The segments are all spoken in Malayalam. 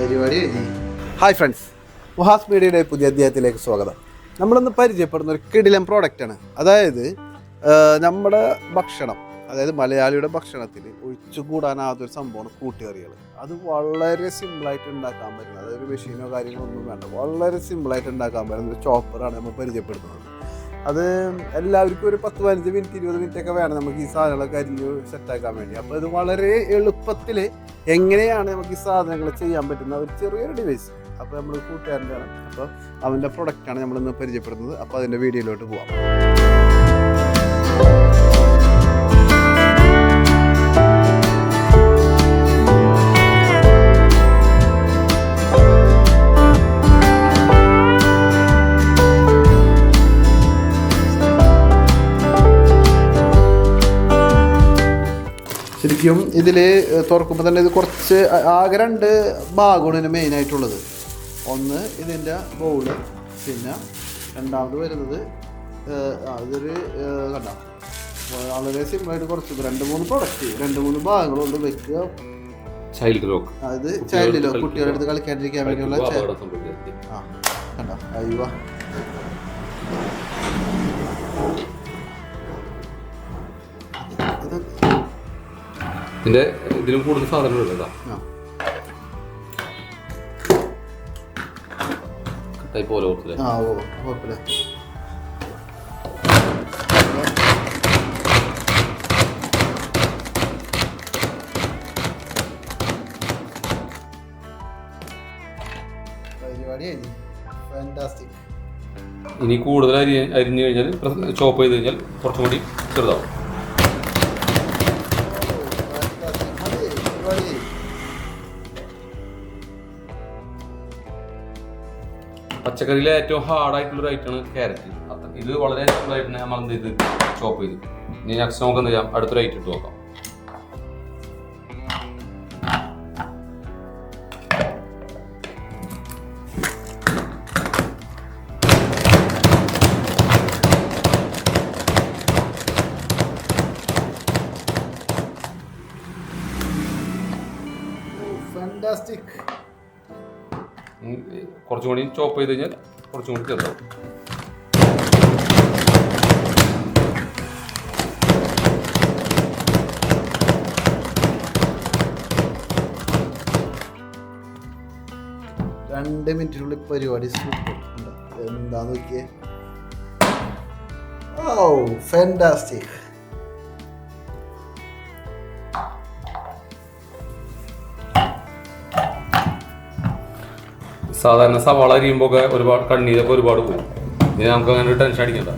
പരിപാടി ഹായ് ഫ്രണ്ട്സ് മുഹാസ് മീഡിയയുടെ പുതിയ അധ്യായത്തിലേക്ക് സ്വാഗതം. നമ്മളിന്ന് പരിചയപ്പെടുന്ന ഒരു കിടിലം പ്രോഡക്റ്റാണ് അതായത് നമ്മുടെ ഭക്ഷണം അതായത് മലയാളിയുടെ ഭക്ഷണത്തിൽ ഒഴിച്ചുകൂടാനാകാത്തൊരു സംഭവമാണ് കൂട്ടുകറികൾ അത് വളരെ സിമ്പിളായിട്ട് ഉണ്ടാക്കാൻ പറ്റുന്നത്. അതായത് മെഷീനോ കാര്യങ്ങളോ ഒന്നും വേണ്ട. വളരെ സിമ്പിളായിട്ട് ഉണ്ടാക്കാൻ പറ്റുന്ന ഒരു ചോപ്പറാണ് നമ്മൾ പരിചയപ്പെടുത്തുന്നത്. അത് എല്ലാവർക്കും ഒരു പത്ത് പതിനഞ്ച് മിനിറ്റ് ഇരുപത് മിനിറ്റ് ഒക്കെ വേണം നമുക്ക് ഈ സാധനങ്ങളൊക്കെ അരിഞ്ഞ് സെറ്റാക്കാൻ വേണ്ടി. അപ്പോൾ ഇത് വളരെ എളുപ്പത്തിൽ എങ്ങനെയാണ് നമുക്ക് ഈ സാധനങ്ങൾ ചെയ്യാൻ പറ്റുന്ന ഒരു ചെറിയൊരു ഡിവൈസ് അപ്പോൾ നമ്മൾ കൂട്ടുകാരന്റെ ആണ്. അപ്പോൾ അവന്റെ പ്രൊഡക്റ്റാണ് നമ്മളിന്ന് പരിചയപ്പെടുന്നത് അപ്പോൾ അതിന്റെ വീഡിയോയിലോട്ട് പോവാം. ശരിക്കും ഇതിൽ തുറക്കുമ്പോൾ തന്നെ ഇത് കുറച്ച് ആകെ രണ്ട് ഭാഗമാണ് ഇതിന് മെയിനായിട്ടുള്ളത് ഒന്ന് ഇതിന്റെ ബൗൾ പിന്നെ രണ്ടാമത് വരുന്നത് ഇതൊരു കണ്ട. വളരെ സിമ്പിളായിട്ട് കുറച്ച് രണ്ട് മൂന്ന് പ്രൊഡക്റ്റ് രണ്ട് മൂന്ന് ഭാഗങ്ങളുണ്ട് വെക്കുക. ചൈൽഡ് ലോക്ക് അത് ചൈൽഡ് ലോക്ക് കുട്ടികളുടെ അടുത്ത് കളിക്കാണ്ടിരിക്കാൻ വേണ്ടിയുള്ള ആ കണ്ടോ. അയ്യോ. ഇതിന്റെ ഇതിലും കൂടുതൽ സാധനങ്ങളുണ്ട് കേട്ടോ. ആ. കട്ടായി പോലെ ഓർത്തില്ലേ ആ ഓ കുഴപ്പമില്ല. പരിപാടി കഴിഞ്ഞു ഇനി കൂടുതൽ അരി അരിഞ്ഞു കഴിഞ്ഞാൽ ചോപ്പ് ചെയ്ത് കഴിഞ്ഞാൽ കുറച്ചും കൂടി ചെറുതാവും. പച്ചക്കറിയിലെ ഏറ്റവും ഹാർഡായിട്ടുള്ള ഒരു ഐറ്റമാണ് ക്യാരറ്റ് ഇത് വളരെ സിമ്പിളായിട്ട് നമ്മൾ എന്ത് ചെയ്ത്? ചോപ്പ് ചെയ്തു. ഇനി നെക്സ്റ്റ് നമുക്ക് എന്ത് ചെയ്യാം? അടുത്തൊരു ഐറ്റം ഇട്ട് നോക്കാം. ഫാന്റാസ്റ്റിക് ഇനി കുറച്ചും കൂടി ചോപ്പ് ചെയ്ത് കഴിഞ്ഞാൽ കുറച്ചും കൂടി ചെറുതാവും. രണ്ട് മിനിറ്റിനുള്ളിൽ പരിപാടി സൂപ്പർ എന്താ നോക്കിയേ? ഓ ഫാന്റാസ്റ്റിക് സാധാരണ സവാള അരിയുമ്പോൾ ഒക്കെ ഒരുപാട് കണ്ണീരൊക്കെ ഒരുപാട് പോകും ഇനി നമുക്ക് അങ്ങനെ ടെൻഷൻ അടിക്കണ്ട.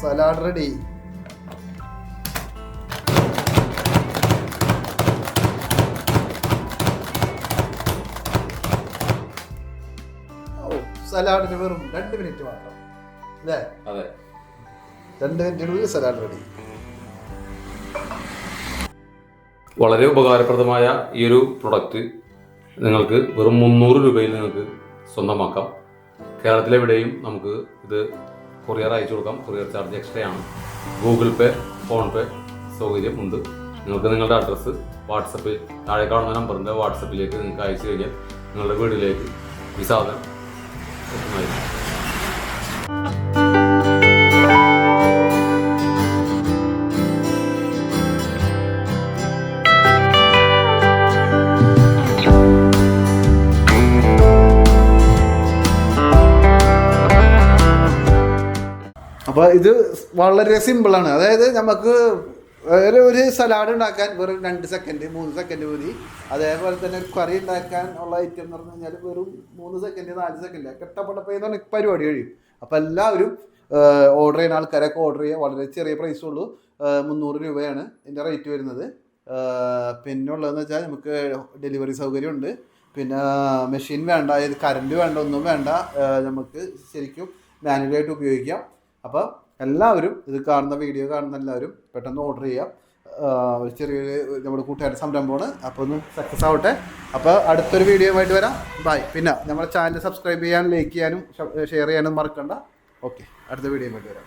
സലാഡ് റെഡി സലാഡിന് വെറും രണ്ട് മിനിറ്റ് മാത്രം. അല്ലേ? അതെ. രണ്ട് മിനിറ്റിനുള്ളിൽ സലാഡ് റെഡി. വളരെ ഉപകാരപ്രദമായ ഈ ഒരു പ്രൊഡക്റ്റ് നിങ്ങൾക്ക് വെറും മുന്നൂറ് രൂപയിൽ നിങ്ങൾക്ക് സ്വന്തമാക്കാം. കേരളത്തിലെവിടെയും നമുക്ക് ഇത് കൊറിയർ അയച്ചു കൊടുക്കാം. കൊറിയർ ചാർജ് എക്സ്ട്രാ ആണ്. ഗൂഗിൾ പേ ഫോൺ പേ സൗകര്യം ഉണ്ട് നിങ്ങൾക്ക് നിങ്ങളുടെ അഡ്രസ്സ് വാട്സപ്പിൽ താഴെ കാണുന്ന നമ്പറിന്റെ വാട്സപ്പിലേക്ക് നിങ്ങൾക്ക് അയച്ചു കഴിഞ്ഞാൽ നിങ്ങളുടെ വീട്ടിലേക്ക് ഈ സാധനം അപ്പോൾ ഇത് വളരെ സിമ്പിളാണ് അതായത് നമുക്ക് വേറെ ഒരു സലാഡ് ഉണ്ടാക്കാൻ വെറും രണ്ട് സെക്കൻഡ് മൂന്ന് സെക്കൻഡ് മതി. അതേപോലെ തന്നെ ഒരു കറി ഉണ്ടാക്കാൻ ഉള്ള ഐറ്റം എന്ന് പറഞ്ഞു കഴിഞ്ഞാൽ വെറും മൂന്ന് സെക്കൻഡ് നാല് സെക്കൻഡ് കെട്ടപ്പെട്ടപ്പോൾ പരിപാടി കഴിയും. അപ്പോൾ എല്ലാവരും ഓർഡർ ചെയ്യുന്ന ആൾക്കാരൊക്കെ ഓർഡർ ചെയ്യുക വളരെ ചെറിയ പ്രൈസേ ഉള്ളൂ. മുന്നൂറ് രൂപയാണ് ഇതിന്റെ റേറ്റ് വരുന്നത്. പിന്നെ ഉള്ളതെന്ന് വെച്ചാൽ നമുക്ക് ഡെലിവറി സൗകര്യമുണ്ട്. പിന്നെ മെഷീൻ വേണ്ട കറണ്ട് വേണ്ട ഒന്നും വേണ്ട. നമുക്ക് ശരിക്കും മാനുവലായിട്ട് ഉപയോഗിക്കാം. അപ്പോൾ എല്ലാവരും ഇത് കാണുന്ന വീഡിയോ കാണുന്ന എല്ലാവരും പെട്ടെന്ന് ഓർഡർ ചെയ്യാം. ഒരു ചെറിയൊരു നമ്മുടെ കൂട്ടുകാരുടെ സംരംഭമാണ്. അപ്പോൾ ഒന്ന് സക്സസ് ആവട്ടെ. അപ്പോൾ അടുത്തൊരു വീഡിയോ ആയിട്ട് വരാം. ബൈ പിന്നെ നമ്മുടെ ചാനൽ സബ്സ്ക്രൈബ് ചെയ്യാനും ലൈക്ക് ചെയ്യാനും ഷെയർ ചെയ്യാനും മറക്കണ്ട. ഓക്കെ അടുത്ത വീഡിയോ ആയിട്ട് വരാം.